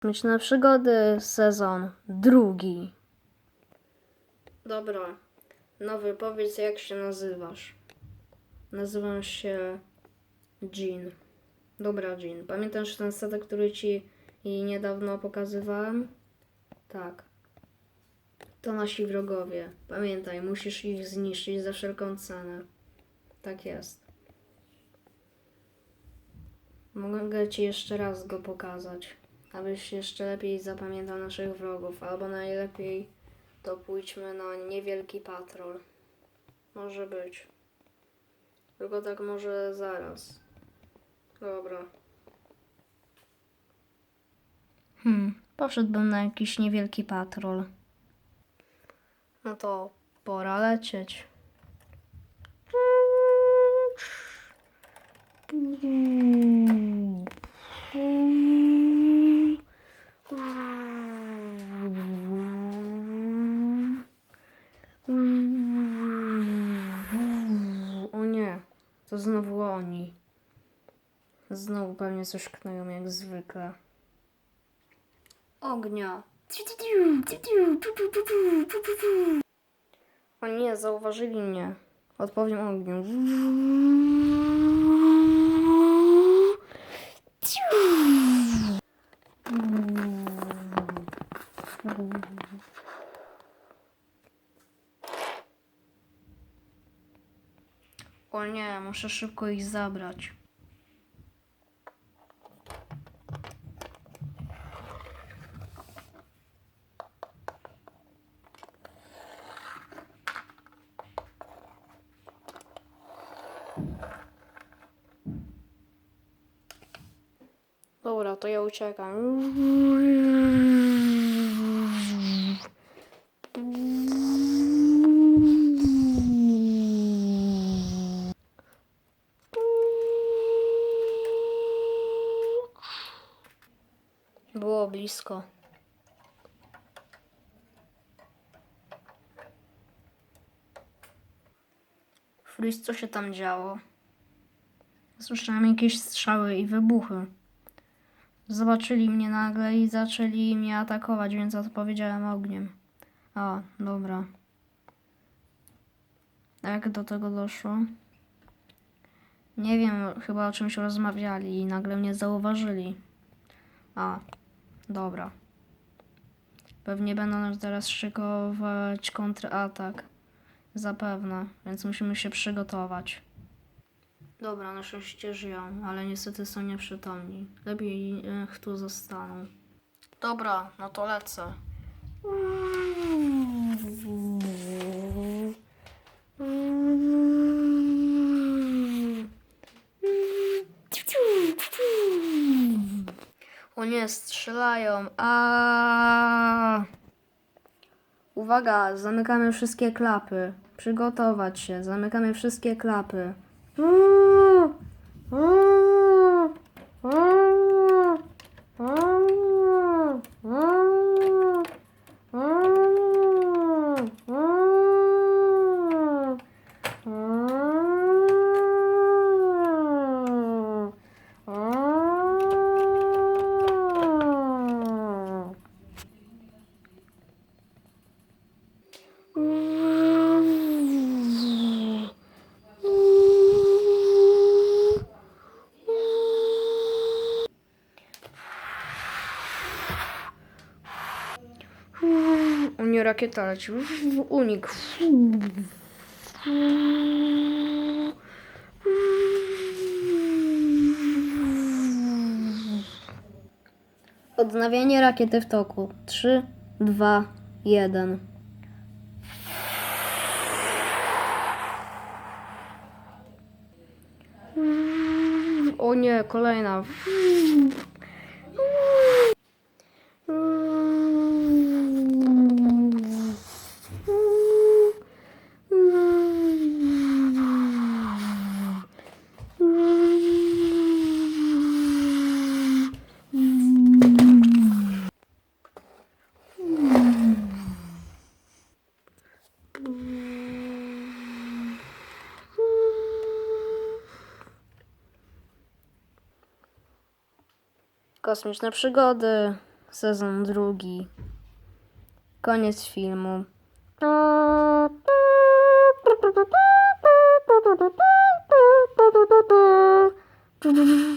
Kosmiczne przygody, sezon drugi. Dobra. Nowy, powiedz jak się nazywasz. Nazywam się Jean. Dobra, Jean. Pamiętasz ten statek, który ci niedawno pokazywałem? Tak. To nasi wrogowie. Pamiętaj, musisz ich zniszczyć za wszelką cenę. Tak jest. Mogę ci jeszcze raz go pokazać, abyś jeszcze lepiej zapamiętał naszych wrogów, albo najlepiej to pójdźmy na niewielki patrol. Może być. Tylko tak może zaraz. Dobra. Hmm, poszedłbym na jakiś niewielki patrol. No to pora lecieć. O nie, to znowu oni. Znowu pewnie coś knują jak zwykle. Ognia. O nie, zauważyli mnie. Odpowiem ogniu. O nie, muszę szybko ich zabrać. Dobra, to ja uciekam. Było blisko. Fris, co się tam działo? Słyszałem jakieś strzały i wybuchy. Zobaczyli mnie nagle i zaczęli mnie atakować, więc odpowiedziałem ogniem. A, dobra. Jak do tego doszło? Nie wiem, chyba o czymś rozmawiali i nagle mnie zauważyli. A, dobra. Pewnie będą nas teraz szykować kontratak. Zapewne, więc musimy się przygotować. Dobra, na szczęście żyją, ale niestety są nieprzytomni. Lepiej niech tu zostaną. Dobra, no to lecę. Nie, strzelają. A. Uwaga, zamykamy wszystkie klapy. Przygotować się, zamykamy wszystkie klapy. U rakieta leci. Unik. Odnawianie rakiety w toku. 3, 2, 1. O nie, kolejna. Kosmiczne przygody, Sezon drugi. Koniec filmu.